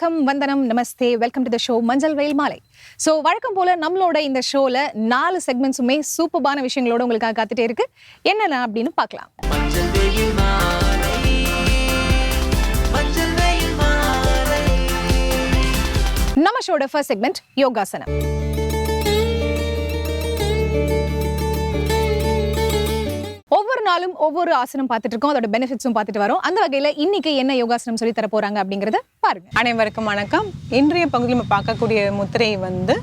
வணக்கம் வந்தனம் நமஸ்தே. வெல்கம் டு த ஷோ மஞ்சள் வெயில் மாலை. ஸோ வழக்கம் போல நம்மளோட இந்த ஷோல நாலு செக்மெண்ட்ஸுமே சூப்பர்பான விஷயங்களோட உங்களுக்காக காத்துட்டே இருக்கு. என்னென்ன அப்படின்னு பார்க்கலாம். நம்ம ஷோட ஃபர்ஸ்ட் செக்மெண்ட் யோகாசனம். ஒவ்வொரு நாளும் ஒவ்வொரு ஆசனம் பார்த்துட்டு இருக்கோம். அதோட பெனிஃபிட்ஸும் பார்த்துட்டு வரோம். அந்த வகையில் இன்னைக்கு என்ன யோகாசனம் சொல்லி தர போறாங்க அப்படிங்கறத பாருங்க. அனைவருக்கும் வணக்கம். இன்றைய பகுதியில் நம்ம பார்க்கக்கூடிய முத்திரை வந்து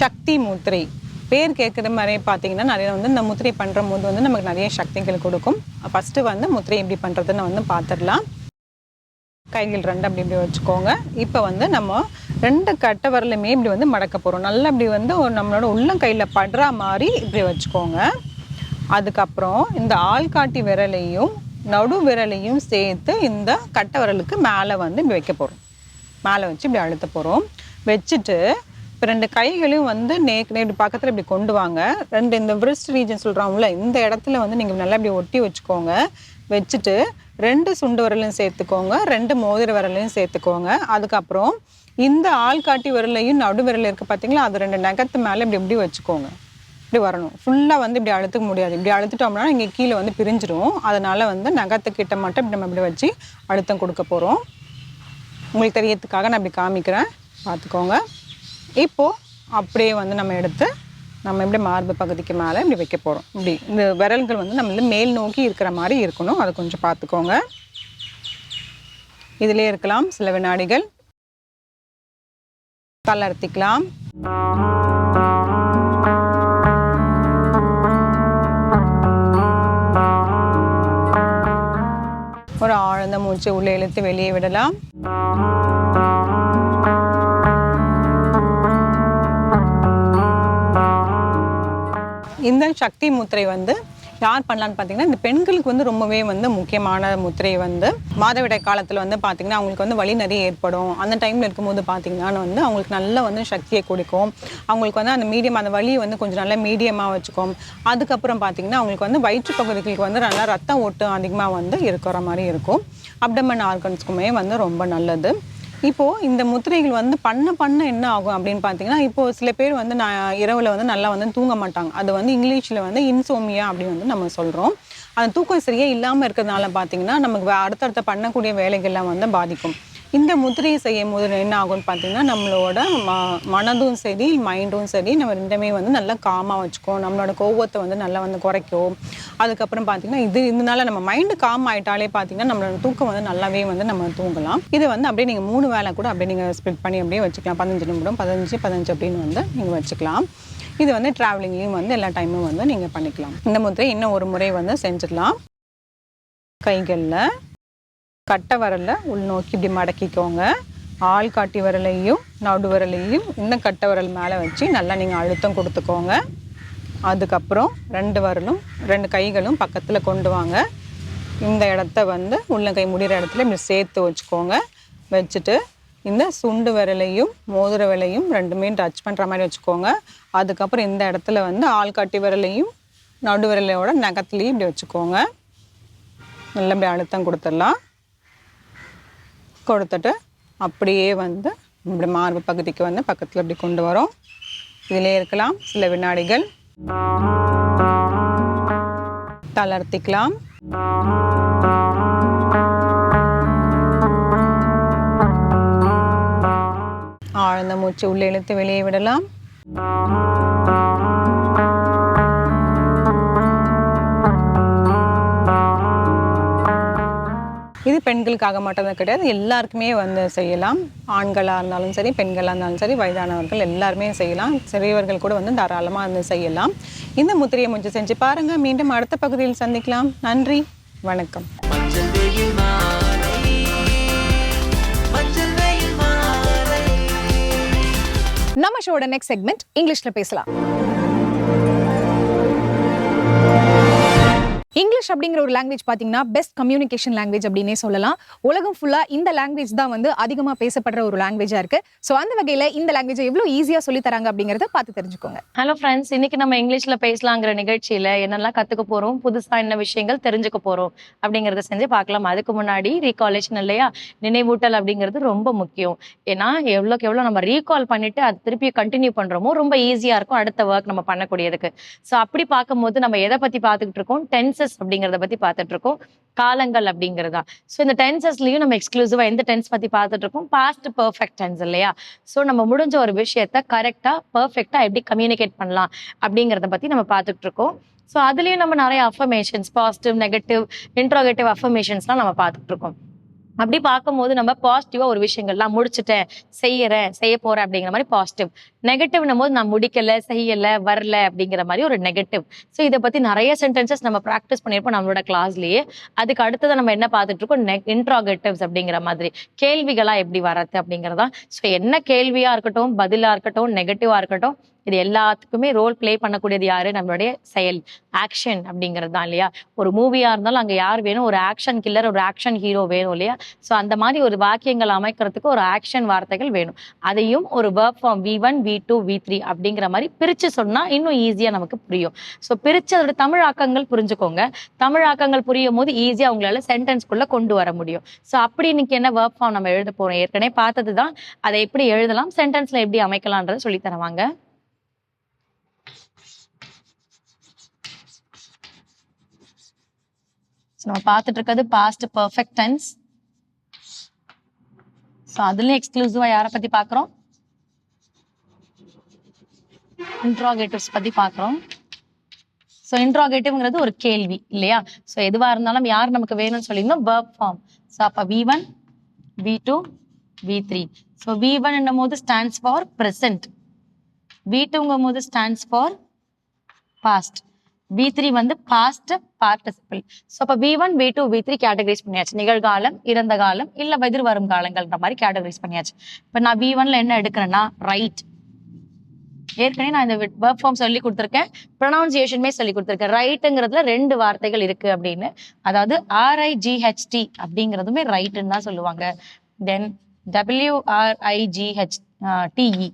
சக்தி முத்திரை. பேர் கேட்குற மாதிரி பார்த்தீங்கன்னா நிறைய வந்து இந்த முத்திரை பண்ணுற போது வந்து நமக்கு நிறைய சக்திகள் கொடுக்கும். ஃபஸ்ட்டு வந்து முத்திரை எப்படி பண்ணுறதுன்னு வந்து பார்த்துடலாம். கைகள் ரெண்டு அப்படி இப்படி வச்சுக்கோங்க. இப்போ வந்து நம்ம ரெண்டு கட்டை வரலுமே இப்படி வந்து மடக்க போகிறோம் நல்லா இப்படி வந்து ஒரு நம்மளோட உள்ளங்கையில் படுற மாதிரி இப்படி வச்சுக்கோங்க. அதுக்கப்புறம் இந்த ஆள்காட்டி விரலையும் நடு விரலையும் சேர்த்து இந்த கட்டை விரலுக்கு மேலே வந்து இப்படி வைக்க போகிறோம் மேலே வச்சு இப்படி அழுத்த போகிறோம் வச்சுட்டு இப்போ ரெண்டு கைகளையும் வந்து நேக் இப்படி பக்கத்தில் இப்படி கொண்டு வாங்க. ரெண்டு இந்த விரிஸ்ட் ரீஜன் சொல்கிறோம்ல இந்த இடத்துல வந்து நீங்கள் நல்லா இப்படி ஒட்டி வச்சுக்கோங்க. வச்சுட்டு ரெண்டு சுண்டு விரலையும் சேர்த்துக்கோங்க. ரெண்டு மோதிர விரலையும் சேர்த்துக்கோங்க. அதுக்கப்புறம் இந்த ஆள்காட்டி விரலையும் நடு விரல் இருக்குது பார்த்தீங்களா அது ரெண்டு நகத்து மேலே இப்படி இப்படி வச்சுக்கோங்க. இப்படி வரணும். ஃபுல்லாக வந்து இப்படி அழுத்துக்க முடியாது. இப்படி அழுத்துட்டோம்னா இங்கே கீழே வந்து பிரிஞ்சிடும் அதனால் வந்து நகத்துக்கிட்ட மட்டும் இப்படி நம்ம இப்படி வச்சு அழுத்தம் கொடுக்க போகிறோம் உங்களுக்கு தெரியறதுக்காக நான் இப்படி காமிக்கிறேன். பார்த்துக்கோங்க. இப்போது அப்படியே வந்து நம்ம எடுத்து நம்ம இப்படி மார்பு பகுதிக்கு மேலே இப்படி வைக்க போகிறோம் இப்படி இந்த விரல்கள் வந்து நம்ம வந்து மேல் நோக்கி இருக்கிற மாதிரி இருக்கணும். அதை கொஞ்சம் பார்த்துக்கோங்க. இதிலே இருக்கலாம். சில வினாடிகள். தளர்த்திக்கலாம். மூச்சு உள்ளே இழுத்து வெளியே விடலாம். இந்த சக்தி முத்திரை வந்து யார் பண்ணலான்னு பார்த்தீங்கன்னா இந்த பெண்களுக்கு வந்து ரொம்பவே வந்து முக்கியமான முத்திரை வந்து மாதவிடாய் காலத்தில் வந்து பார்த்தீங்கன்னா அவங்களுக்கு வந்து வலி நிறைய ஏற்படும். அந்த டைமில் இருக்கும்போது பார்த்தீங்கன்னா வந்து அவங்களுக்கு நல்ல வந்து சக்தியை கொடுக்கும். அவங்களுக்கு வந்து அந்த மீடியம் அந்த வழியை வந்து கொஞ்சம் நல்லா மீடியமாக வச்சுக்கும். அதுக்கப்புறம் பார்த்தீங்கன்னா அவங்களுக்கு வந்து வயிற்று பகுதிகளுக்கு வந்து நல்லா ரத்த ஓட்டம் அதிகமாக வந்து இருக்கிற மாதிரி இருக்கும். அப்டமன் ஆர்கன்ஸ்க்குமே வந்து ரொம்ப நல்லது. இப்போது இந்த முத்திரைகள் வந்து பண்ண பண்ண என்ன ஆகும் அப்படின்னு பார்த்தீங்கன்னா இப்போது சில பேர் வந்து நான் இரவில் வந்து நல்லா வந்து தூங்க மாட்டாங்க. அது வந்து இங்கிலீஷில் வந்து இன்சோமியா அப்படின்னு வந்து நம்ம சொல்கிறோம் அந்த தூக்கம் சரியாக இல்லாமல் இருக்கிறதுனால பார்த்தீங்கன்னா நமக்கு அடுத்தடுத்த பண்ணக்கூடிய வேலைகள்லாம் வந்து பாதிக்கும். இந்த முத்திரையை செய்யும் போது என்ன ஆகும்னு பார்த்தீங்கன்னா நம்மளோட ம மனதும் சரி மைண்டும் சரி நம்ம ரெண்டுமே வந்து நல்லா காமாக வச்சுக்கும் நம்மளோட கோவத்தை வந்து நல்லா வந்து குறைக்கும். அதுக்கப்புறம் பார்த்தீங்கன்னா இது இதனால நம்ம மைண்டு காம் ஆயிட்டாலே பார்த்தீங்கன்னா நம்மளோட தூக்கம் வந்து நல்லாவே வந்து நம்ம தூங்கலாம். இது வந்து அப்படியே நீங்கள் மூணு வேளை கூட அப்படியே நீங்கள் ஸ்ப்ளிட் பண்ணி அப்படியே வச்சுக்கலாம். பதினஞ்சு நிமிடம் பதினஞ்சு பதினஞ்சு அப்படின்னு வந்து நீங்கள் வச்சுக்கலாம். இது வந்து ட்ராவலிங்லேயும் வந்து எல்லா டைமும் வந்து நீங்கள் பண்ணிக்கலாம். இந்த முத்திரை இன்னும் ஒரு முறை வந்து செஞ்சிடலாம். கைகளில் கட்டை விரலை உள்நோக்கி இப்படி மடக்கிக்கோங்க. ஆள் காட்டி விரலையும் நடு விரலையும் இந்த கட்டை விரல் மேலே வச்சு நல்லா நீங்கள் அழுத்தம் கொடுத்துக்கோங்க. அதுக்கப்புறம் ரெண்டு விரலும் ரெண்டு கைகளும் பக்கத்தில் கொண்டு வாங்க. இந்த இடத்த வந்து உள்ளங்கை முடிகிற இடத்துல இப்படி சேர்த்து வச்சுக்கோங்க. வச்சுட்டு இந்த சுண்டு விரலையும் மோதிர விரலையும் ரெண்டுமே டச் பண்ணுற மாதிரி வச்சுக்கோங்க. அதுக்கப்புறம் இந்த இடத்துல வந்து ஆள்காட்டி விரலையும் நடு விரலையோட நகத்துலேயும் இப்படி வச்சுக்கோங்க. நல்லா இப்படி அழுத்தம் கொடுத்துடலாம். கொடுத்துட்டு அப்படியே வந்து இப்படி மார்பு பகுதிக்கு வந்து பக்கத்தில் இப்படி கொண்டு வரோம். இதிலே இருக்கலாம் சில வினாடிகள். தளர்த்திக்கலாம். ஆழ்ந்த மூச்சு உள்ளே இழுத்து வெளியே விடலாம். பெண்களுக்காக மட்டும்தான் கிடையாது. எல்லாருக்குமே வந்து செய்யலாம். ஆண்களாக இருந்தாலும் சரி பெண்களாக இருந்தாலும் சரி வயதானவர்கள் எல்லாருமே செய்யலாம். சிறியவர்கள் கூட வந்து தாராளமாக வந்து செய்யலாம். இந்த முத்திரையை முயற்சி செஞ்சு பாருங்கள் மீண்டும் அடுத்த பகுதியில் சந்திக்கலாம். நன்றி. வணக்கம். நம்ம ஷோட நெக்ஸ்ட் செக்மெண்ட் இங்கிலீஷில் பேசலாம். இங்கிலீஷ் அப்படிங்கிற ஒரு லாங்குவேஜ் பார்த்தீங்கன்னா பெஸ்ட் கம்யூனிகேஷன் லாங்குவேஜ் அப்படின்னே சொல்லலாம். உலகம் ஃபுல்லாக இந்த லாங்குவேஜ் தான் வந்து அதிகமாக பேசப்படுற ஒரு லாங்குவேஜாக இருக்கு. ஸோ அந்த வகையில் இந்த லாங்குவேஜை எவ்வளோ ஈஸியாக சொல்லி தராங்க அப்படிங்கிறத பார்த்து தெரிஞ்சுக்கோங்க. ஹலோ ஃப்ரெண்ட்ஸ் இன்னைக்கு நம்ம இங்கிலீஷில் பேசலாங்கிற நிகழ்ச்சியில் என்னெல்லாம் கற்றுக்க போகிறோம் புதுசாக என்ன விஷயங்கள் தெரிஞ்சுக்க போகிறோம் அப்படிங்கிறத செஞ்சு பார்க்கலாம். அதுக்கு முன்னாடி ரீகாலேஷன் இல்லையா? நினைவூட்டல் அப்படிங்கிறது ரொம்ப முக்கியம். ஏன்னா எவ்வளோக்கு எவ்வளோ நம்ம ரீகால் பண்ணிட்டு அது திருப்பி கண்டினியூ பண்ணுறோமோ ரொம்ப ஈஸியாக இருக்கும் அடுத்த ஒர்க் நம்ம பண்ணக்கூடியதுக்கு. ஸோ அப்படி பார்க்கும்போது நம்ம எதை பற்றி பார்த்துக்கிட்டு இருக்கோம்? டென்சஸ் அப்படிங்கறத பத்தி பார்த்துட்டு இருக்கோம் காலங்கள் அப்படிங்கிறதா. ஸோ இந்த டென்சஸ்லயும் நம்ம எக்ஸ்க்ளூசிவா எந்த டென்ஸ் பத்தி பார்த்துட்டு இருக்கோம் பாஸ்ட் பர்ஃபெக்ட் டென்ஸ் இல்லையா? ஸோ நம்ம முடிஞ்ச ஒரு விஷயத்த கரெக்டா பர்ஃபெக்டா எப்படி கம்யூனிகேட் பண்ணலாம் அப்படிங்கிறத பத்தி நம்ம பார்த்துட்டு இருக்கோம் ஸோ அதுலயும் நம்ம நிறைய அஃபர்மேஷன்ஸ் பாசிட்டிவ் நெகட்டிவ் இன்ட்ரோகேட்டிவ் அஃபர்மேஷன்ஸ்லாம் நம்ம பார்த்துட்டு இருக்கோம் அப்படி பார்க்கும்போது நம்ம பாசிட்டிவா ஒரு விஷயங்கள் நான் முடிச்சுட்டேன் செய்யறேன் செய்ய போறேன் அப்படிங்கிற மாதிரி பாசிட்டிவ் நெகட்டிவ்னும் போது நான் முடிக்கல செய்யல வரல அப்படிங்கிற மாதிரி ஒரு நெகட்டிவ் ஸோ இதை பத்தி நிறைய சென்டென்சஸ் நம்ம ப்ராக்டிஸ் பண்ணியிருப்போம் நம்மளோட கிளாஸ்லயே அதுக்கு அடுத்தது நம்ம என்ன பார்த்துட்டு இருக்கோம்? இன்ட்ராகேட்டிவ்ஸ் அப்படிங்கிற மாதிரி. கேள்விகளா எப்படி வரது அப்படிங்கிறதா ஸோ என்ன கேள்வியா இருக்கட்டும் பதிலா இருக்கட்டும் நெகட்டிவா இருக்கட்டும் இது எல்லாத்துக்குமே ரோல் ப்ளே பண்ணக்கூடியது யாரு? நம்மளுடைய செயல். ஆக்ஷன் அப்படிங்கிறது தான் இல்லையா? ஒரு மூவியா இருந்தாலும் அங்க யார் வேணும்? ஒரு ஆக்ஷன் கில்லர் ஒரு ஆக்ஷன் ஹீரோ வேணும் இல்லையா? ஸோ அந்த மாதிரி ஒரு வாக்கியங்கள் அமைக்கிறதுக்கு ஒரு ஆக்ஷன் வார்த்தைகள் வேணும். அதையும் ஒரு verb form V one V two V three அப்படிங்கிற மாதிரி பிரிச்சு சொன்னா இன்னும் ஈஸியா நமக்கு புரியும். ஸோ பிரிச்சு அதோட தமிழ் ஆக்கங்கள் புரிஞ்சுக்கோங்க. தமிழ் ஆக்கங்கள் புரியும் போது ஈஸியா உங்களால சென்டென்ஸ்குள்ள கொண்டு வர முடியும். ஸோ அப்படி இன்னைக்கு என்ன வேர்க் ஃபார்ம் நம்ம எழுத போறோம்? ஏற்கனவே பார்த்தது தான் அதை எப்படி எழுதலாம்? சென்டென்ஸ்ல எப்படி அமைக்கலாம்ன்றதை சொல்லி தருவாங்க நம்ம பார்த்துட்டு இருக்கிறது பாஸ்ட் பர்ஃபெக்ட் டென்ஸ் ஸோ அதுலயும் எக்ஸ்க்ளூசிவா யாரை பத்தி பார்க்குறோம்? இன்ட்ராகேட்டிவ்ஸ் பத்தி பார்க்குறோம். ஸோ இன்ட்ராகேட்டிவ்ங்கிறது ஒரு கேள்வி இல்லையா? ஸோ எதுவா இருந்தாலும் யார் நமக்கு வேணும்னு சொல்லியிருந்தோம்? வேர்ப் ஃபார்ம் ஸோ அப்போ V one V two V three so V one போது ஸ்டாண்ட்ஸ் ஃபார் ப்ரெசன்ட் வி டூங்கும் போது stands for past V three வந்து பாஸ்ட் பார்ட்டிசிபிள் ஸோ அப்போ V one V two V three categorize பண்ணியாச்சு. நிகழ்காலம் இறந்த காலம் இல்லை எதிர் வரும் காலங்கள்ன்ற மாதிரி கேட்டகரைஸ் பண்ணியாச்சு. இப்போ நான் வி ஒன்ல என்ன எடுக்கிறேன்னா ரைட் ஏற்கனவே நான் இந்த வேர்ப் ஃபார்ம் சொல்லி கொடுத்துருக்கேன். ப்ரொனவுன்சியேஷனுமே சொல்லி கொடுத்துருக்கேன். ரைட்டுங்கிறதுல ரெண்டு வார்த்தைகள் இருக்கு அப்படின்னு. அதாவது ஆர்ஐஜிஹெச்டி அப்படிங்கிறதுமே ரைட்டுன்னு தான் சொல்லுவாங்க. தென் டபிள்யூஆர்ஐஜிஹெச் டிஇ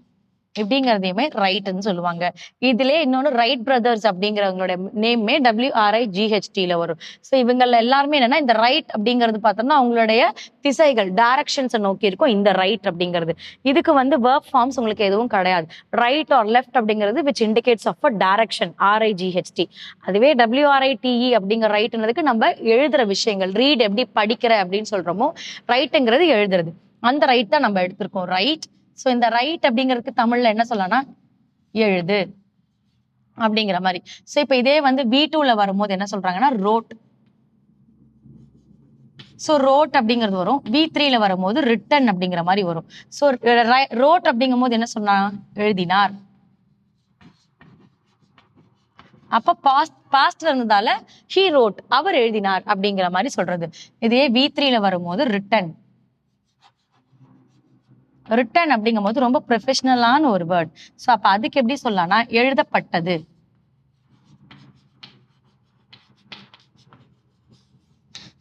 இப்படிங்கிறதையுமே ரைட்னு சொல்லுவாங்க. இதுல இன்னொன்னு ரைட் பிரதர்ஸ் அப்படிங்கிறவங்களோட நேமே டபிள்யூஆர்ஐ ஜிஹெச்டியில வரும். ஸோ இவங்கள எல்லாருமே என்னன்னா இந்த ரைட் அப்படிங்கிறது பார்த்தோம்னா அவங்களுடைய திசைகள் டைரக்ஷன்ஸை நோக்கி இருக்கும் இந்த ரைட் அப்படிங்கிறது. இதுக்கு வந்து ஒர்க் ஃபார்ம்ஸ் உங்களுக்கு எதுவும் கிடையாது. ரைட் ஆர் லெஃப்ட் அப்படிங்கிறது which indicates of a direction R I G H T அதுவே W R I T E அப்படிங்கிற ரைட்ன்றதுக்கு நம்ம எழுதுற விஷயங்கள் ரீட் எப்படி படிக்கிற அப்படின்னு சொல்றோமோ ரைட்டுங்கிறது எழுதுறது. அந்த ரைட் தான் நம்ம எடுத்திருக்கோம். ரைட் ஸோ இந்த ரைட் அப்படிங்கிறதுக்கு தமிழ்ல என்ன சொல்லலாம் எழுது அப்படிங்கிற மாதிரி. ஸோ இப்போ இதே வந்து வி டூல வரும்போது என்ன சொல்றாங்கன்னா ரோட் ஸோ ரோட் அப்படிங்கிறது வரும். வி த்ரீல வரும்போது ரிட்டன் அப்படிங்கிற மாதிரி வரும். ஸோ ரோட் அப்படிங்கும் போது என்ன சொன்னா எழுதினார். அப்ப பாஸ்ட் பாஸ்ட்ல இருந்ததால ஹீ ரோட் அவர் எழுதினார் அப்படிங்கிற மாதிரி சொல்றது. இதே வி த்ரீல வரும்போது ரிட்டன் ரிட்டன் அப்படிங்கும் போது ரொம்ப ப்ரொஃபஷனலான ஒரு வேர்ட் ஸோ அப்போ அதுக்கு எப்படி சொல்லலாம்னா எழுதப்பட்டது.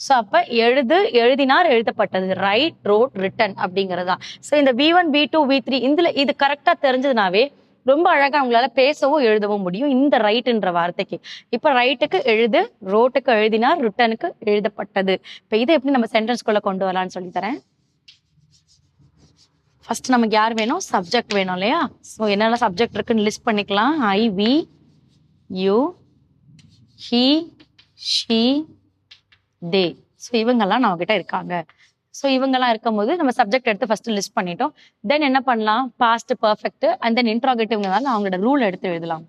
ஸோ அப்போ எழுது எழுதினார் எழுதப்பட்டது. ரைட் ரோட் ரிட்டன் அப்படிங்கிறதா ஸோ இந்த V one V two V three இதில் இது கரெக்டாக தெரிஞ்சதுனாவே ரொம்ப அழகாக அவங்களால பேசவும் எழுதவும் முடியும் இந்த ரைட்டுன்ற வார்த்தைக்கு. இப்போ ரைட்டுக்கு எழுது ரோட்டுக்கு எழுதினார் ரிட்டனுக்கு எழுதப்பட்டது. இப்போ இதை எப்படி நம்ம சென்டென்ஸ்குள்ளே கொண்டு வரலாம்னு சொல்லி தரேன் ஃபர்ஸ்ட் நமக்கு யார் வேணும்? சப்ஜெக்ட் வேணும் இல்லையா? ஸோ என்னென்ன சப்ஜெக்ட் இருக்குன்னு லிஸ்ட் பண்ணிக்கலாம். I we you he she they so இவங்கெல்லாம் நம்ம கிட்ட இருக்காங்க. ஸோ இவங்கெல்லாம் இருக்கும்போது நம்ம சப்ஜெக்ட் எடுத்து ஃபர்ஸ்ட் லிஸ்ட் பண்ணிட்டோம். தென் என்ன பண்ணலாம்? பாஸ்ட் பர்ஃபெக்ட் அண்ட் தென் இன்ட்ராகேட்டிவ்ங்கிறதால அவங்களோட ரூல் எடுத்து எழுதலாம்.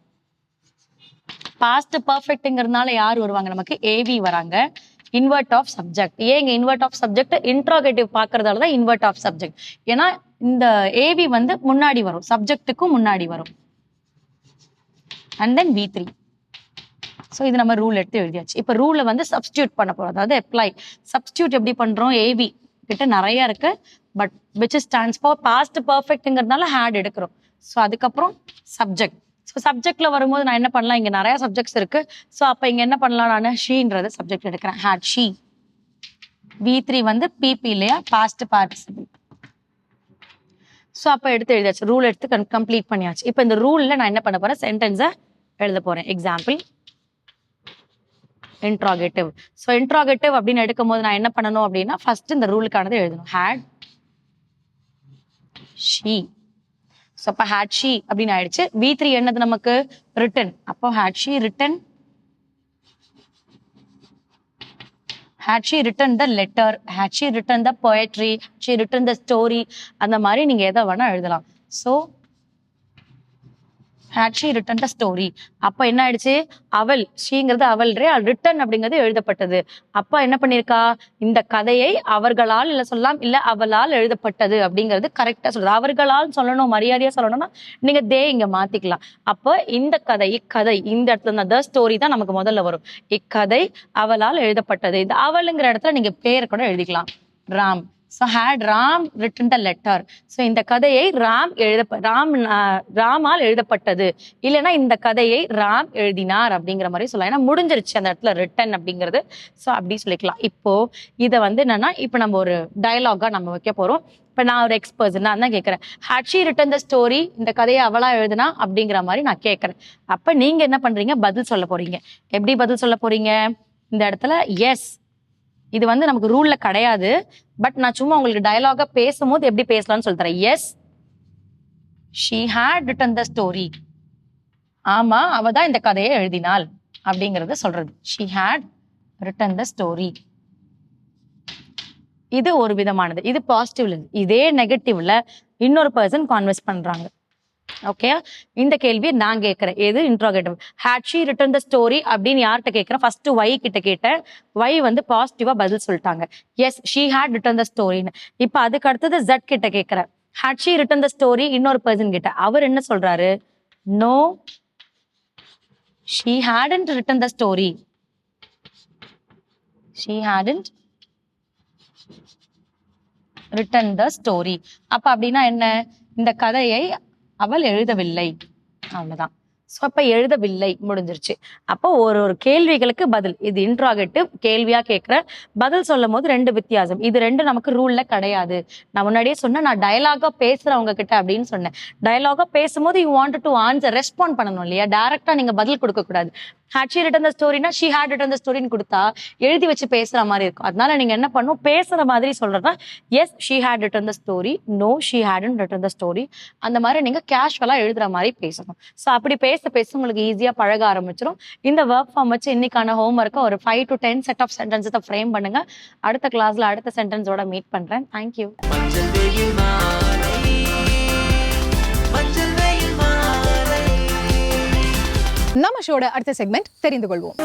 பாஸ்ட் பர்ஃபெக்ட்ங்கிறதுனால யார் வருவாங்க? நமக்கு ஏவி வராங்க. இன்வெர்ட் ஆஃப் சப்ஜெக்ட் ஏன் இன்வெர்ட் ஆஃப் சப்ஜெக்ட் இன்ட்ராகேட்டிவ் பார்க்கறதால தான் இன்வெர்ட் ஆஃப் சப்ஜெக்ட் ஏன்னா இந்த ஏவி வந்து முன்னாடி வரும். சப்ஜெக்ட்டுக்கும் முன்னாடி வரும். And then V three so இது நம்ம ரூல் எடுத்து எழுதியாச்சு. இப்போ ரூலை வந்து சப்ஸ்டியூட் பண்ண போகிறோம் அதாவது அப்ளை சப்ஸ்டியூட் எப்படி பண்ணுறோம் ஏவி கிட்ட நிறைய இருக்கு. But which stands for past பர்ஃபெக்ட்ங்கிறதுனால had எடுக்கிறோம். ஸோ அதுக்கப்புறம் சப்ஜெக்ட் ஸோ சப்ஜெக்ட்ல வரும்போது நான் என்ன பண்ணலாம்? இங்கே நிறைய சப்ஜெக்ட்ஸ் இருக்கு. ஸோ அப்போ இங்கே என்ன பண்ணலாம் நான்? ஷீன்றது சப்ஜெக்ட் எடுக்கிறேன். ஹேட் ஷீ வி த்ரீ வந்து பிபி இல்லையா? பாஸ்ட் பார்ட்டிசிபிள் ஸோ அப்போ எடுத்து எழுதியாச்சு. ரூல் எடுத்து கம்ப்ளீட் பண்ணியாச்சு. இப்போ இந்த ரூலில் நான் என்ன பண்ண போகிறேன் சென்டென்ஸை எழுத போகிறேன் எக்ஸாம்பிள் இன்ட்ராகேட்டிவ் ஸோ இன்ட்ராகேட்டிவ் அப்படின்னு எடுக்கும் போது நான் என்ன பண்ணணும் அப்படின்னா ஃபர்ஸ்ட் இந்த ரூலுக்கானது எழுதணும். ஹேட் ஷீ ஸோ அப்போ ஹேட் ஷீ அப்படின்னு ஆயிடுச்சு. வி த்ரீ என்னது நமக்கு? ரிட்டன் அப்போ had she written had she written the letter had she written the poetry she written the story அந்த மாதிரி நீங்கள் எதை வேணால் எழுதலாம் so had she written the story அப்ப என்ன ஆயிடுச்சு? அவள் ஷீங்கிறது அவள் ரிட்டன் அப்படிங்கிறது எழுதப்பட்டது. அப்பா என்ன பண்ணிருக்கா இந்த கதையை அவர்களால் இல்ல சொல்லலாம் இல்ல அவளால் எழுதப்பட்டது அப்படிங்கிறது கரெக்டா சொல்றது அவர்களால் சொல்லணும் மரியாதையா சொல்லணும்னா நீங்க தே இங்க மாத்திக்கலாம். அப்போ இந்த கதை இக்கதை இந்த இடத்துல இந்த த ஸ்டோரி தான் நமக்கு முதல்ல வரும். இக்கதை அவளால் எழுதப்பட்டது. இந்த அவளுங்கிற இடத்துல நீங்க பேரை கூட எழுதிக்கலாம். Ram. So had Ram written the letter so இந்த கதையை ராம் எழுத ராம் ராமால் எழுதப்பட்டது. இல்லைன்னா இந்த கதையை ராம் எழுதினார் அப்படிங்கிற மாதிரி சொல்லலாம். ஏன்னா முடிஞ்சிருச்சு அந்த இடத்துல ரிட்டன் அப்படிங்கிறது. ஸோ அப்படி சொல்லிக்கலாம். இப்போ இதை வந்து என்னன்னா இப்போ நம்ம ஒரு டயலாகா நம்ம வைக்க போகிறோம் இப்போ நான் ஒரு எக்ஸ்பர்ஸ் நான் தான் கேட்குறேன் ஹட்ஷி ரிட்டன் த ஸ்டோரி இந்த கதையை அவளா எழுதுனா அப்படிங்கிற மாதிரி நான் கேட்குறேன் அப்போ நீங்கள் என்ன பண்ணுறீங்க பதில் சொல்ல போகிறீங்க எப்படி பதில் சொல்ல போகிறீங்க இந்த இடத்துல எஸ் இது வந்து நமக்கு ரூல்ல கிடையாது. பட் நான் சும்மா உங்களுக்கு டயலாகா பேசும்போது எப்படி பேசலாம்னு சொல்லி தரேன். Yes she had written the story ஆமா அவ தான் இந்த கதையை எழுதினாள் அப்படிங்கறத சொல்றது. She had written the story இது ஒரு விதமானது. இது பாசிட்டிவ்ல இதே நெகட்டிவ்ல இன்னொரு பர்சன் கான்வெர்ஸ் பண்றாங்க. ஓகே இந்த கேள்வியை நான் கேட்கிறேன். எது? Interrogative had she written the story அப்படின்னு யார்கிட்ட கேட்கிறேன் ஃபர்ஸ்ட் ஒய் கிட்ட கேட்டேன் ஒய் வந்து பாசிட்டிவா பதில் சொல்லிட்டாங்க. Yes she had written the ஸ்டோரின்னு இப்போ அதுக்கு அடுத்தது ஜட் கிட்ட கேட்கிறேன் had she written the story இன்னொரு பர்சன் கிட்ட. அவர் என்ன சொல்றாரு? No she hadn't written the story she hadn't written the story அப்ப அப்படின்னா என்ன? இந்த கதையை அவள் எழுதவில்லை. அவ்வளவுதான். ஸோ அப்ப எழுதவில்லை. முடிஞ்சிருச்சு. அப்போ ஒரு ஒரு கேள்விகளுக்கு பதில். இது இன்ட்ராகேட்டிவ் கேள்வியா கேட்கிற பதில் சொல்லும் போது ரெண்டு வித்தியாசம். இது ரெண்டு நமக்கு ரூல்ல கிடையாது. நான் முன்னாடியே சொன்னேன் நான் டயலாகா பேசுறவங்க கிட்ட அப்படின்னு சொன்னேன். டயலாகா பேசும்போது you want to answer respond பண்ணணும் இல்லையா? டைரக்டா நீங்க பதில் கொடுக்க கூடாது ஹேட் ஷீ ரிட்டன் த ஸ்டோரினா ஷீ ஹேட் ரிட்டன் த ஸ்டோரின்னு கொடுத்தா எழுதி வச்சு பேசுற மாதிரி இருக்கும். அதனால நீங்க என்ன பண்ணும்? பேசுற மாதிரி சொல்றதா yes she had written the story no she hadn't written the story அந்த மாதிரி நீங்க கேஷுவலா எழுதுற மாதிரி பேசணும். ஸோ அப்படி பேச பேச உங்களுக்கு ஈஸியா பழக ஆரம்பிச்சிடும் இந்த ஒர்க் ஃபார்ம் வச்சு இன்னைக்கான ஹோம் ஒர்க்கை ஒரு five to ten set of சென்டென்ஸை ஃப்ரேம் பண்ணுங்க. அடுத்த கிளாஸ்ல அடுத்த சென்டென்ஸோட மீட் பண்றேன். தேங்க்யூ நம்ம ஷோட அடுத்த செக்மெண்ட் தெரிந்து கொள்வோம்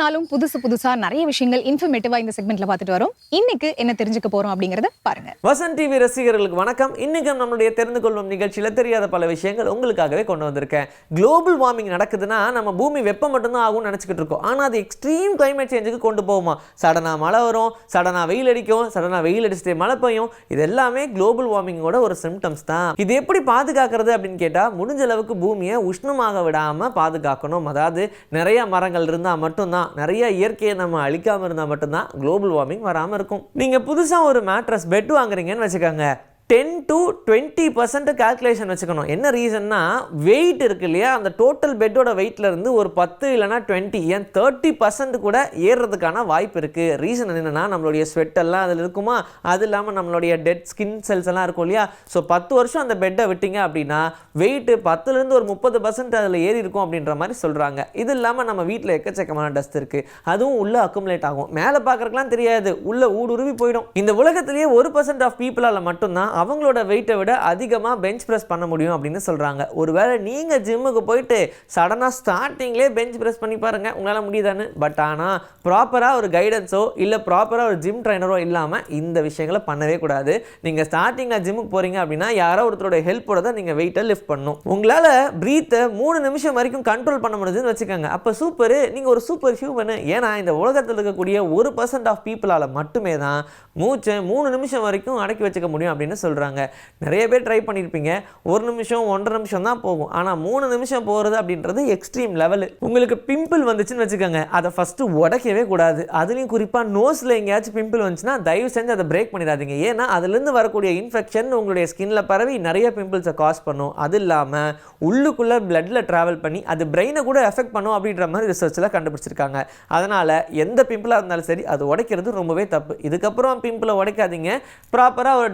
நாளும் புதுசு புதுசா நிறைய விஷயங்கள் இன்ஃபர்மேட்டிவா இந்த செக்மெண்ட்ல பார்த்துட்டு வரோம். இன்னைக்கு என்ன தெரிஞ்சுக்க போறோம் அப்படிங்கறத பாருங்க. வசன் டிவி ரசிகர்களுக்கு வணக்கம். இன்னைக்கு நம்மளுடைய தெரிந்து கொள்ளும் நிகழ்ச்சியில் தெரியாத பல விஷயங்கள் உங்களுக்காகவே கொண்டு வந்திருக்கேன். குளோபல் வார்மிங் நடக்குதுன்னா நம்ம பூமி வெப்பம் மட்டும்தான் ஆகும்னு நினச்சிக்கிட்டு இருக்கோம். ஆனால் அது எக்ஸ்ட்ரீம் கிளைமேட் சேஞ்சுக்கு கொண்டு போகுமா? சடனாக மழை வரும் சடனாக வெயில் அடிக்கும் சடனாக வெயில் அடிச்சுட்டு மழை பெய்யும். இது எல்லாமே குளோபல் வார்மிங்கோட ஒரு சிம்டம்ஸ் தான். இது எப்படி பாதுகாக்கிறது அப்படின்னு கேட்டால் முடிஞ்ச அளவுக்கு பூமியை உஷ்ணமாக விடாமல் பாதுகாக்கணும். அதாவது நிறைய மரங்கள் இருந்தால் மட்டும்தான். நிறைய இயற்கையை நம்ம அழிக்காமல் இருந்தால் மட்டும்தான் குளோபல் வார்மிங் வராமல் இருக்கும். நீங்கள் புதுசாக ஒரு மேட்ரஸ் பெட் வாங்குறீங்கன்னு வச்சுக்கோங்க. Ten to twenty percent calculation வச்சுக்கணும். என்ன ரீசன்னா வெயிட் இருக்கு இல்லையா? அந்த டோட்டல் பெட்டோட வெயிட்லேருந்து ஒரு பத்து இல்லைனா டுவெண்ட்டி ஏன் தேர்ட்டி பர்சன்ட் கூட ஏறுறதுக்கான வாய்ப்பு இருக்குது ரீசன் என்னென்னா நம்மளுடைய ஸ்வெட்டெல்லாம் அதில் இருக்குமா? அது இல்லாமல் நம்மளுடைய டெட் ஸ்கின் செல்ஸ் எல்லாம் இருக்கும் இல்லையா? ஸோ பத்து வருஷம் அந்த பெட்டை விட்டீங்க அப்படின்னா வெயிட்டு பத்துலேருந்து ஒரு முப்பது பர்சன்ட் அதில் ஏறி இருக்கும் அப்படின்ற மாதிரி சொல்கிறாங்க இது இல்லாமல் நம்ம வீட்டில் எக்கச்சக்கமான டஸ்ட் இருக்குது அதுவும் உள்ளே அக்குமுலேட் ஆகும். மேலே பார்க்குறக்கெல்லாம் தெரியாது. உள்ளே ஊடுருவி போயிடும். இந்த உலகத்திலேயே ஒரு பர்சன்ட் ஆஃப் பீப்புளால் மட்டும்தான் அவங்களோட வெயிட்டை விட அதிகமாக பெஞ்ச் ப்ரெஸ் பண்ண முடியும் அப்படின்னு சொல்கிறாங்க ஒருவேளை நீங்கள் ஜிம்முக்கு போயிட்டு சடனாக ஸ்டார்டிங்லேயே பெஞ்ச் ப்ரெஸ் பண்ணி பாருங்கள் உங்களால் முடியுதான்னு. பட் ஆனால் ப்ராப்பராக ஒரு கைடன்ஸோ இல்லை ப்ராப்பராக ஒரு ஜிம் ட்ரைனரோ இல்லாமல் இந்த விஷயங்களை பண்ணவே கூடாது. நீங்கள் ஸ்டார்டிங்கில் ஜிம்முக்கு போகிறீங்க அப்படின்னா யாரோ ஒருத்தரோட ஹெல்ப்போட தான் நீங்கள் வெயிட்டை லிஃப்ட் பண்ணணும். உங்களால் ப்ரீத்தை மூணு நிமிஷம் வரைக்கும் கண்ட்ரோல் பண்ண முடியுதுன்னு வச்சுக்கோங்க. அப்போ சூப்பர் நீங்கள் ஒரு சூப்பர் ஹியூமனு ஏன்னா இந்த உலகத்தில் இருக்கக்கூடிய ஒரு பர்சன்ட் ஆஃப் பீப்புளால் மட்டுமே தான் மூச்சை மூணு நிமிஷம் வரைக்கும் அடக்கி வச்சுக்க முடியும் அப்படின்னு சொல்கிறாங்க சொல்கிறாங்க நிறைய பேர் ட்ரை பண்ணியிருப்பீங்க ஒரு நிமிஷம் ஒன்றரை நிமிஷம் தான் போகும். ஆனால் மூணு நிமிஷம் போகிறது அப்படின்றது எக்ஸ்ட்ரீம் லெவலு உங்களுக்கு பிம்பிள் வந்துச்சுன்னு வச்சுக்கோங்க. அதை ஃபஸ்ட்டு உடைக்கவே கூடாது. அதுலேயும் குறிப்பாக நோஸில் எங்கேயாச்சும் பிம்பிள் வந்துச்சுன்னா தயவு செஞ்சு அதை பிரேக் பண்ணிடாதீங்க. ஏன்னா அதுலேருந்து வரக்கூடிய இன்ஃபெக்ஷன் உங்களுடைய ஸ்கின்ல பரவி நிறைய பிம்பிள்ஸை காஸ் பண்ணும். அது இல்லாமல் உள்ளுக்குள்ளே பிளட்டில் ட்ராவல் பண்ணி அது பிரெயினை கூட எஃபெக்ட் பண்ணும் அப்படின்ற மாதிரி ரிசர்ச்சில் கண்டுபிடிச்சிருக்காங்க. அதனால் எந்த பிம்பிளாக இருந்தாலும் சரி அது உடைக்கிறது ரொம்பவே தப்பு. இதுக்கப்புறம் பிம்பிளை உடைக்காதீங்க. ப்ராப்பராக ஒரு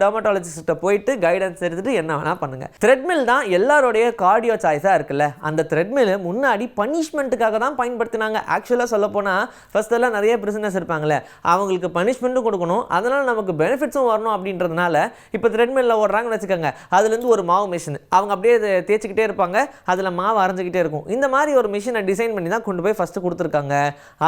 டெர்மட்டாலஜிஸ்ட்டை போயிட்டு கைடன்ஸ் எடுத்துட்டு என்ன வேணால் பண்ணுங்கள் த்ரெட்மில் தான் எல்லாருடைய கார்டியோ சாய்ஸாக இருக்குல்ல. அந்த த்ரெட்மில் முன்னாடி பனிஷ்மெண்ட்டுக்காக தான் பயன்படுத்தினாங்க. ஆக்சுவலாக சொல்ல போனால் ஃபஸ்ட்டெல்லாம் நிறைய பிரிசனஸ் இருப்பாங்களே அவங்களுக்கு பனிஷ்மெண்ட்டும் கொடுக்கணும். அதனால் நமக்கு பெனிஃபிட்ஸும் வரணும் அப்படின்றதுனால இப்போ த்ரெட்மில்லில் ஓடுறாங்கன்னு வச்சுக்கோங்க. அதுலேருந்து ஒரு மாவு மிஷின் அவங்க அப்படியே தேய்ச்சிக்கிட்டே இருப்பாங்க. அதில் மாவு அரைஞ்சிக்கிட்டே இருக்கும். இந்த மாதிரி ஒரு மிஷினை டிசைன் பண்ணி தான் கொண்டு போய் ஃபஸ்ட்டு கொடுத்துருக்காங்க.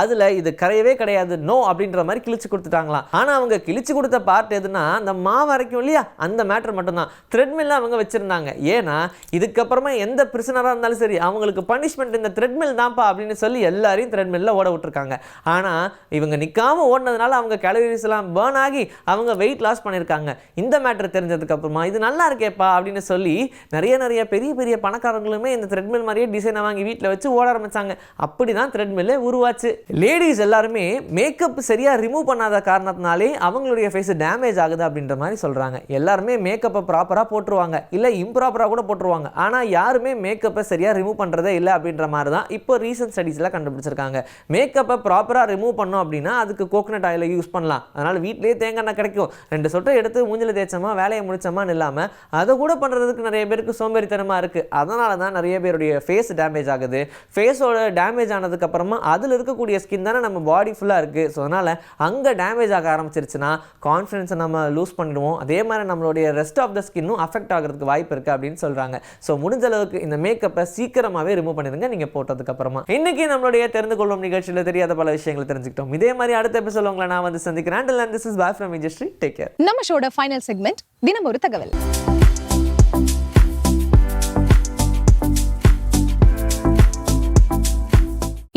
அதில் இது கரையவே கிடையாது. நோ அப்படின்ற மாதிரி கிழிச்சு கொடுத்துட்டாங்களாம். ஆனால் அவங்க கிழிச்சு கொடுத்த பார்ட் எதுனா அந்த மாவு அரைக்கும் இல்லையா? அந்த மேட்டர் மட்டும்தான். த்ரெட்மில்ல அவங்க வச்சுருந்தாங்க. ஏன்னா இதுக்கப்புறமா எந்த பிரிசனராக இருந்தாலும் சரி அவங்களுக்கு பனிஷ்மெண்ட் இந்த த்ரெட்மில் தான்ப்பா அப்படின்னு சொல்லி எல்லாரையும் த்ரெட்மில்ல ஓட விட்டுருக்காங்க. ஆனால் இவங்க நிற்காமல் ஓடினதுனால அவங்க கேலரிஸ்லாம் எல்லாம் பேர்ன் ஆகி அவங்க வெயிட் லாஸ் பண்ணியிருக்காங்க இந்த மேட்ரு தெரிஞ்சதுக்கப்புறமா இது நல்லா இருக்கேப்பா அப்படின்னு சொல்லி நிறைய நிறைய பெரிய பெரிய பணக்காரங்களுமே இந்த த்ரெட்மில் மாதிரியே டிசைனை வாங்கி வீட்டில் வச்சு ஓட ஆரம்பித்தாங்க அப்படி தான் த்ரெட்மில்லே உருவாச்சு. லேடிஸ் எல்லாருமே மேக்கப் சரியாக ரிமூவ் பண்ணாத காரணத்தினாலே அவங்களுடைய ஃபேஸ் டேமேஜ் ஆகுது அப்படின்ற மாதிரி சொல்கிறாங்க எல்லாருமே மேக்கப்பை ப்ராப்பராக போட்டுருவாங்க. இல்லை இம்ப்ராப்பராக கூட போட்டுருவாங்க. ஆனால் யாருமே மேக்கப்பை சரியாக ரிமூவ் பண்ணுறதே இல்லை அப்படின்ற மாதிரி தான் இப்போ ரீசன்ட் ஸ்டடீஸில் கண்டுபிடிச்சிருக்காங்க. மேக்கப்பை ப்ராப்பராக ரிமூவ் பண்ணோம் அப்படின்னா அதுக்கு கோகனட் ஆயிலை யூஸ் பண்ணலாம். அதனால் வீட்டிலேயே தேங்காய் எண்ணெய் கிடைக்கும். ரெண்டு சொட்டை எடுத்து மூஞ்சில் தேய்ச்சோமா வேலையை முடிச்சோமான்னு இல்லாமல் அதை கூட பண்ணுறதுக்கு நிறைய பேருக்கு சோம்பேறித்தனமாக இருக்குது அதனால தான் நிறைய பேருடைய ஃபேஸ் டேமேஜ் ஆகுது. ஃபேஸோட டேமேஜ் ஆனதுக்கப்புறமா அதில் இருக்கக்கூடிய ஸ்கின் தானே நம்ம பாடி ஃபுல்லாக இருக்குது ஸோ அதனால் அங்கே டேமேஜ் ஆக ஆரம்பிச்சிருச்சுன்னா கான்ஃபிடன்ஸை நம்ம லூஸ் பண்ணிடுவோம். அதே மாதிரி நம்ம நம்மளுடைய ரெஸ்ட் ஆஃப் த ஸ்கின்னும் அஃபெக்ட் ஆகிறதுக்கு வாய்ப்பு இருக்குது அப்படின்னு சொல்கிறாங்க ஸோ முடிஞ்ச அளவுக்கு இந்த மேக்கப்பை சீக்கிரமாகவே ரிமூவ் பண்ணிடுங்க நீங்கள் போட்டதுக்கப்புறமா இன்னைக்கு நம்மளுடைய தெரிந்து கொள்ளும் நிகழ்ச்சியில் தெரியாத பல விஷயங்களை தெரிஞ்சுக்கிட்டோம். இதே மாதிரி அடுத்த எபிசோட உங்களை நான் வந்து சந்திக்கிறேன். And this is bye from industry take care நம்ம ஷோட ஃபைனல் செக்மெண்ட் தினம் ஒரு தகவல்.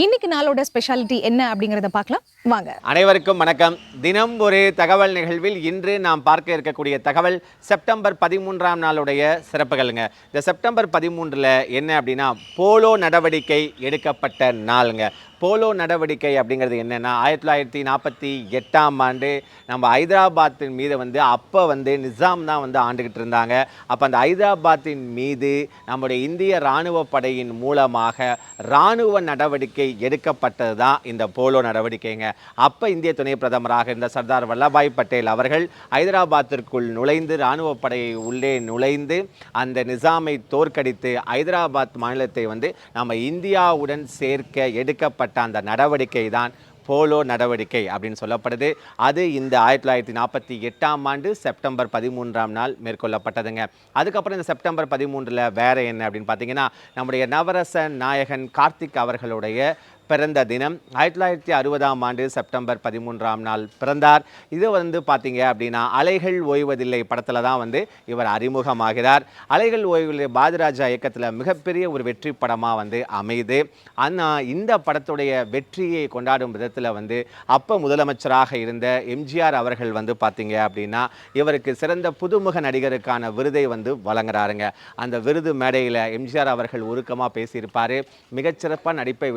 இன்னைக்கு நாளோட ஸ்பெஷாலிட்டி என்ன அப்படிங்கறத பார்க்கலாம். வாங்க. அனைவருக்கும் வணக்கம். தினம் ஒரு தகவல் நிகழ்வில் இன்று நாம் பார்க்க இருக்கக்கூடிய தகவல் செப்டம்பர் பதிமூன்றாம் நாளுடைய சிறப்புகளுங்க. இந்த செப்டம்பர் பதிமூன்றில் என்ன அப்படின்னா போலோ நடவடிக்கை எடுக்கப்பட்ட நாளுங்க. போலோ நடவடிக்கை அப்படிங்கிறது என்னென்னா ஆயிரத்தி தொள்ளாயிரத்தி நாற்பத்தி எட்டாம் ஆண்டு நம்ம ஹைதராபாத்தின் மீது வந்து அப்போ வந்து நிசாம் தான் வந்து ஆண்டுகிட்டு இருந்தாங்க. அப்போ அந்த ஹைதராபாத்தின் மீது நம்முடைய இந்திய இராணுவ படையின் மூலமாக இராணுவ நடவடிக்கை எடுக்கப்பட்டது தான் இந்த போலோ நடவடிக்கைங்க. அப்போ இந்திய துணை பிரதமராக இருந்த சர்தார் வல்லபாய் பட்டேல் அவர்கள் ஹைதராபாத்திற்குள் நுழைந்து இராணுவ படையை உள்ளே நுழைந்து அந்த நிசாமை தோற்கடித்து ஹைதராபாத் மாநிலத்தை வந்து நம்ம இந்தியாவுடன் சேர்க்க எடுக்கப்பட்ட அந்த நடவடிக்கை தான் போலோ நடவடிக்கை அப்படின்னு சொல்லப்படுது. அது இந்த ஆயிரத்தி தொள்ளாயிரத்தி நாற்பத்தி எட்டாம் ஆண்டு செப்டம்பர் பதிமூன்றாம் நாள் மேற்கொள்ளப்பட்டதுங்க. அதுக்கப்புறம் இந்த செப்டம்பர் பதிமூன்றில் வேறு என்ன அப்படின்னு பார்த்தீங்கன்னா நம்முடைய நவரச நாயகன் கார்த்திக் அவர்களுடைய பிறந்த தினம். ஆயிரத்தி தொள்ளாயிரத்தி அறுபதாம் ஆண்டு செப்டம்பர் பதிமூன்றாம் நாள் பிறந்தார். இது வந்து பார்த்தீங்க அப்படின்னா அலைகள் ஓய்வதில்லை படத்தில் தான் வந்து இவர் அறிமுகமாகிறார். அலைகள் ஓய்வில்லை பாதிராஜா இயக்கத்தில் மிகப்பெரிய ஒரு வெற்றி படமாக வந்து அமையுது. ஆனால் இந்த படத்துடைய வெற்றியை கொண்டாடும் விதத்தில் வந்து அப்போ முதலமைச்சராக இருந்த எம்ஜிஆர் அவர்கள் வந்து பார்த்தீங்க அப்படின்னா இவருக்கு சிறந்த புதுமுக நடிகருக்கான விருதை வந்து வழங்குறாருங்க. அந்த விருது மேடையில் எம்ஜிஆர் அவர்கள் உருக்கமாக பேசியிருப்பார். மிகச்சிறப்பாக நடிப்பை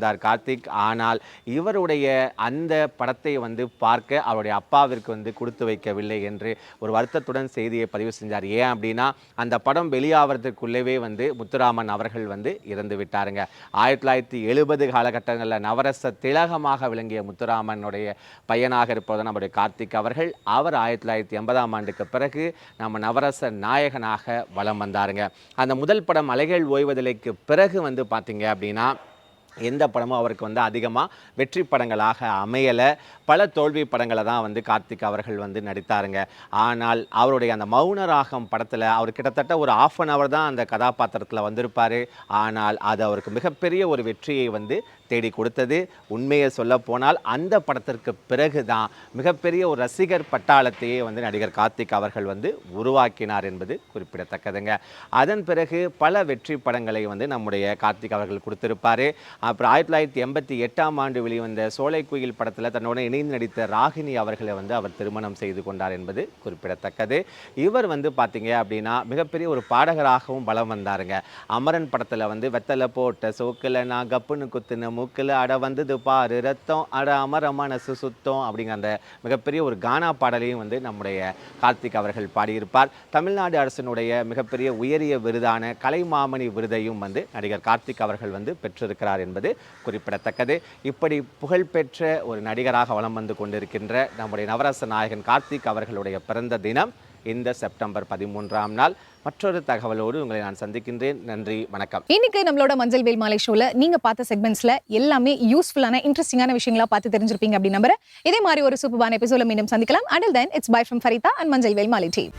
இருந்தார் கார்த்திக். ஆனால் இவருடைய அந்த படத்தை வந்து பார்க்க அவருடைய அப்பாவிற்கு வந்து கொடுத்து வைக்கவில்லை என்று ஒரு வருத்தத்துடன் செய்தியை பதிவு செஞ்சார். ஏன் அப்படின்னா அந்த படம் வெளியாகிறதுக்குள்ளவே வந்து முத்துராமன் அவர்கள் வந்து இறந்து விட்டாருங்க. ஆயிரத்தி தொள்ளாயிரத்தி எழுபது காலகட்டங்களில் நவரச திலகமாக விளங்கிய முத்துராமனுடைய பையனாக இருப்பது நம்முடைய கார்த்திக் அவர்கள். அவர் ஆயிரத்தி தொள்ளாயிரத்தி எண்பதாம் ஆண்டுக்கு பிறகு நம்ம நவரச நாயகனாக வலம் வந்தாருங்க. அந்த முதல் படம் அலைகள் ஓய்வதிலைக்கு பிறகு வந்து பார்த்தீங்க அப்படின்னா எந்த படமும் அவருக்கு வந்து அதிகமாக வெற்றி படங்களாக அமையலை. பல தோல்வி படங்களை தான் வந்து கார்த்திக் அவர்கள் வந்து நடித்தாருங்க. ஆனால் அவருடைய அந்த மௌன ராகம் படத்தில் அவர் கிட்டத்தட்ட ஒரு ஆஃப் அன் அவர் தான் அந்த கதாபாத்திரத்தில் வந்திருப்பார். ஆனால் அது அவருக்கு மிகப்பெரிய ஒரு வெற்றியை வந்து தேடி கொடுத்தது. உண்மையை சொல்ல போனால் அந்த படத்திற்கு பிறகு தான் மிகப்பெரிய ஒரு ரசிகர் பட்டாளத்தையே வந்து நடிகர் கார்த்திக் அவர்கள் வந்து உருவாக்கினார் என்பது குறிப்பிடத்தக்கதுங்க. அதன் பிறகு பல வெற்றி படங்களை வந்து நம்முடைய கார்த்திக் அவர்கள் கொடுத்திருப்பார். அப்புறம் ஆயிரத்தி தொள்ளாயிரத்தி எண்பத்தி எட்டாம் ஆண்டு வெளிவந்த சோலை குயில் படத்தில் தன்னோட இணைந்து நடித்த ராகினி அவர்களை வந்து அவர் திருமணம் செய்து கொண்டார் என்பது குறிப்பிடத்தக்கது. இவர் வந்து பார்த்தீங்க அப்படின்னா மிகப்பெரிய ஒரு பாடகராகவும் பலம் வந்தாருங்க. அமரன் படத்தில் வந்து வெத்தலை போட்ட சோக்கில் நான் கப்புன்னு குத்துன மூக்கில் அட வந்தது பாரு ரத்தம் அட அமர மனசு சுத்தம் அப்படிங்கிற அந்த மிகப்பெரிய ஒரு கானா பாடலையும் வந்து நம்முடைய கார்த்திக் அவர்கள் பாடியிருப்பார். தமிழ்நாடு அரசினுடைய மிகப்பெரிய உயரிய விருதான கலைமாமணி விருதையும் வந்து நடிகர் கார்த்திக் அவர்கள் வந்து பெற்றிருக்கிறார் என்பது குறிப்பிடத்தக்கது. இப்படி புகழ்பெற்ற ஒரு நடிகராக வலம் வந்து கொண்டிருக்கின்ற நம்முடைய நவரச நாயகன் கார்த்திக் அவர்களுடைய பிறந்த தினம் இந்த செப்டம்பர் பதிமூன்றாம் நாள். மற்றொரு தகவலோடு உங்களை நான் சந்திக்கின்றேன். நன்றி வணக்கம். இன்னைக்கு நம்மளோட மஞ்சள் வேல் மாலை ஷோல நீங்க பார்த்த செக்மெண்ட்ஸ்ல எல்லாமே யூஸ்ஃபுல்லான இன்ட்ரெஸ்டிங்கான விஷயங்களா பார்த்து தெரிஞ்சிருப்பீங்க அப்படின்னு நம்புறேன். இதே மாதிரி ஒரு சூப்பரான எபிசோட மீண்டும் சந்திக்கலாம். Until then it's bye from Farida and மஞ்சள் வேல் மாலை டீம்